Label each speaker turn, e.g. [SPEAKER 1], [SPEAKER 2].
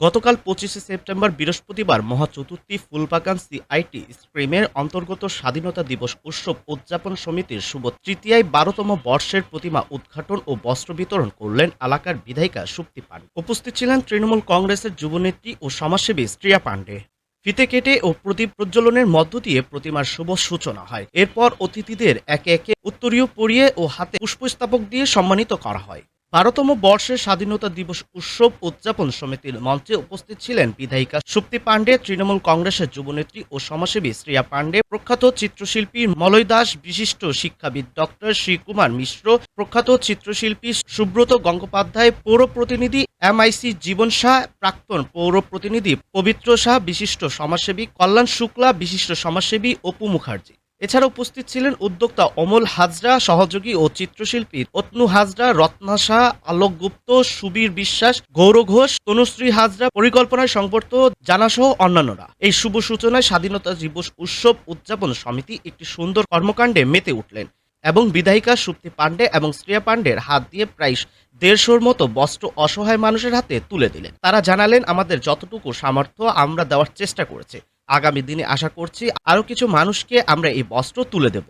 [SPEAKER 1] গতকাল পঁচিশে সেপ্টেম্বর বৃহস্পতিবার মহাচতুর্থী ফুলবাগান সিআইটি স্ট্রিমের অন্তর্গত স্বাধীনতা দিবস উৎসব উদযাপন সমিতির শুভ তৃতীয়ায় বারোতম বর্ষের প্রতিমা উদ্ঘাটন ও বস্ত্র বিতরণ করলেন এলাকার বিধায়িকা সুপ্তি পান উপস্থিত ছিলেন তৃণমূল কংগ্রেসের যুবনেত্রী ও সমাজসেবী শ্রিয়া পাণ্ডে ফিতে কেটে ও প্রদীপ প্রজ্বলনের মধ্য দিয়ে প্রতিমার শুভ সূচনা হয়। এরপর অতিথিদের একে একে উত্তরীয় পরিয়ে ও হাতে পুষ্পস্তাবক দিয়ে সম্মানিত করা হয়। বারোতম বর্ষের স্বাধীনতা দিবস উৎসব উদযাপন সমিতির মঞ্চে উপস্থিত ছিলেন বিধায়িকা সুপ্তি পাণ্ডে, তৃণমূল কংগ্রেসের যুবনেত্রী ও সমাজসেবী শ্রিয়া পাণ্ডে, প্রখ্যাত চিত্রশিল্পী মলয় দাস, বিশিষ্ট শিক্ষাবিদ ডক্টর শ্রীকুমার মিশ্র, প্রখ্যাত চিত্রশিল্পী সুব্রত গঙ্গোপাধ্যায়, পৌর প্রতিনিধি এমআইসি জীবন শাহ, প্রাক্তন পৌর প্রতিনিধি পবিত্র শাহ, বিশিষ্ট সমাজসেবী কল্যাণ শুক্লা, বিশিষ্ট সমাজসেবী অপু মুখার্জি। এছাড়া উপস্থিত ছিলেন উদ্যোক্তা অমল হাজরা, সহযোগী ও চিত্রশিল্পী অতনু হাজরা, রত্না শাহ, আলোক গুপ্ত, সুবীর বিশ্বাস, গৌর ঘোষ, তনুশ্রী হাজরা, পরিকল্পনায় সংবর্ত, জানাসহ অন্যান্যরা। এই শুভ সূচনায় স্বাধীনতা দিবস উৎসব উদযাপন সমিতি একটি সুন্দর কর্মকাণ্ডে মেতে উঠলেন এবং বিধায়িকা সুপ্তি পাণ্ডে এবং শ্রেয়া পাণ্ডের হাত দিয়ে প্রায় দেড়শোর মতো বস্ত্র অসহায় মানুষের হাতে তুলে দিলেন। তারা জানালেন, আমাদের যতটুকু সামর্থ্য, আমরা দেওয়ার চেষ্টা করেছি। আগামী দিনে আশা করছি আরও কিছু মানুষকে আমরা এই বস্ত্র তুলে দেব।